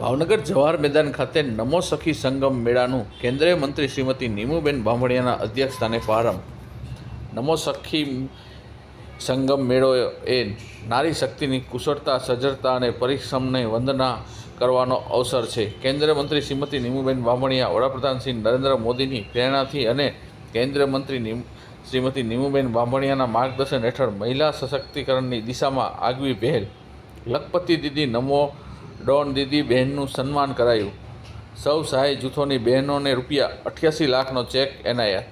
ભાવનગર જવાહર મેદાન ખાતે નમો સખી સંગમ મેળાનું કેન્દ્રીય મંત્રી શ્રીમતી નીમુબેન બામણિયાના અધ્યક્ષસ્થાને પ્રારંભ. નમો સખી સંગમ મેળો એ નારી શક્તિની કુશળતા સજ્જતા અને પરિશ્રમને વંદના કરવાનો અવસર છે. કેન્દ્રીય મંત્રી શ્રીમતી નીમુબેન બામણિયા વડાપ્રધાન શ્રી નરેન્દ્ર મોદીની પ્રેરણાથી અને કેન્દ્રીય મંત્રી શ્રીમતી નીમુબેન બામણિયાના માર્ગદર્શન હેઠળ મહિલા સશક્તિકરણની દિશામાં આગવી પહેલ. લખપતિ દીદી નમો ડોન દીદી બહેનનું સન્માન કરાયું. સૌ સહાય જૂથોની બહેનોને રૂપિયા અઠ્યાસી લાખનો ચેક એનાયા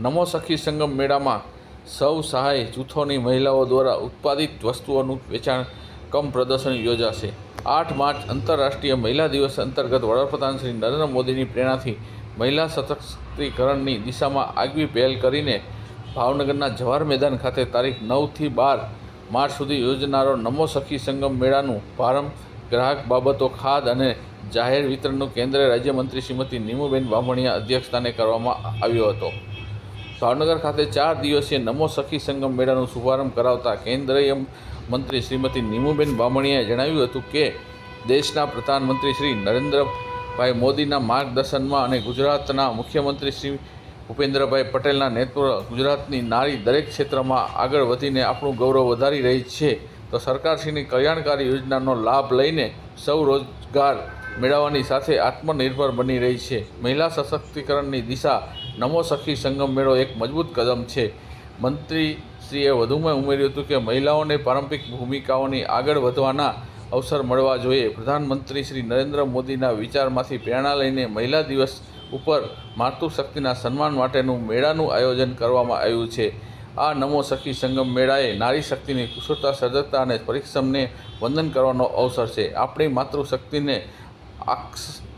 નમો સખી સંગમ મેળામાં સૌ સહાય જૂથોની મહિલાઓ દ્વારા ઉત્પાદિત વસ્તુઓનું વેચાણ કમ પ્રદર્શન યોજાશે. આઠ માર્ચ આંતરરાષ્ટ્રીય મહિલા દિવસ અંતર્ગત વડાપ્રધાન શ્રી નરેન્દ્ર મોદીની પ્રેરણાથી મહિલા સશક્તિકરણની દિશામાં આગવી પહેલ કરીને ભાવનગરના જવાહર મેદાન ખાતે તારીખ નવથી બાર માર્ચ સુધી યોજનારો નમો સખી સંગમ મેળાનું પ્રારંભ ગ્રાહક બાબતો ખાદ અને જાહેર વિતરણનું કેન્દ્ર રાજ્યમંત્રી શ્રીમતી નીમુબેન બામણીયા અધ્યક્ષસ્થાને કરવામાં આવ્યો હતો. ભાવનગર ખાતે ચાર દિવસીય નમો સખી સંગમ મેળાનો શુભારંભ કરાવતા કેન્દ્રીય મંત્રી શ્રીમતી નીમુબેન બામણીયાએ જણાવ્યું હતું કે, દેશના પ્રધાનમંત્રી શ્રી નરેન્દ્રભાઈ મોદીના માર્ગદર્શનમાં અને ગુજરાતના મુખ્યમંત્રી શ્રી ભૂપેન્દ્રભાઈ પટેલના નેતૃત્વ ગુજરાતની નારી દરેક ક્ષેત્રમાં આગળ વધીને આપણું ગૌરવ વધારી રહી છે. તો સરકારશ્રીની કલ્યાણકારી યોજનાનો લાભ લઈને સૌ રોજગાર મેળવવાની સાથે આત્મનિર્ભર બની રહી છે. મહિલા સશક્તિકરણની દિશા નમો સખી સંગમ મેળો એક મજબૂત કદમ છે. મંત્રીશ્રીએ વધુમાં ઉમેર્યું હતું કે મહિલાઓને પારંપરિક ભૂમિકાઓની આગળ વધવાના અવસર મળવા જોઈએ. પ્રધાનમંત્રી શ્રી નરેન્દ્ર મોદીના વિચારમાંથી પ્રેરણા લઈને મહિલા દિવસ ઉપર માતૃશક્તિના સન્માન માટેનું મેળાનું આયોજન કરવામાં આવ્યું છે. આ નમો સખી સંગમ મેળાએ નારી શક્તિની કુશળતા સજ્જતા અને પરિશ્રમને વંદન કરવાનો અવસર છે. આપણી માતૃશક્તિને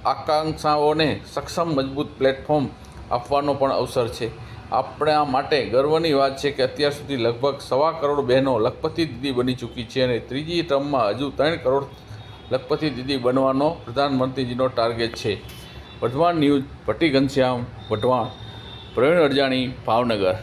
આકાંક્ષાઓને સક્ષમ, મજબૂત પ્લેટફોર્મ આપવાનો પણ અવસર છે. આપણા માટે ગર્વની વાત છે કે અત્યાર સુધી લગભગ સવા કરોડ બહેનો લખપતિ દીદી બની ચૂકી છે અને ત્રીજી ટર્મમાં હજુ ત્રણ કરોડ લખપતિ દીદી બનવાનો પ્રધાનમંત્રીજીનો ટાર્ગેટ છે. વઢવાણ ન્યૂઝ, ભટ્ટી ઘનશ્યામ, વઢવાણ, પ્રવીણ અડજાણી ભાવનગર.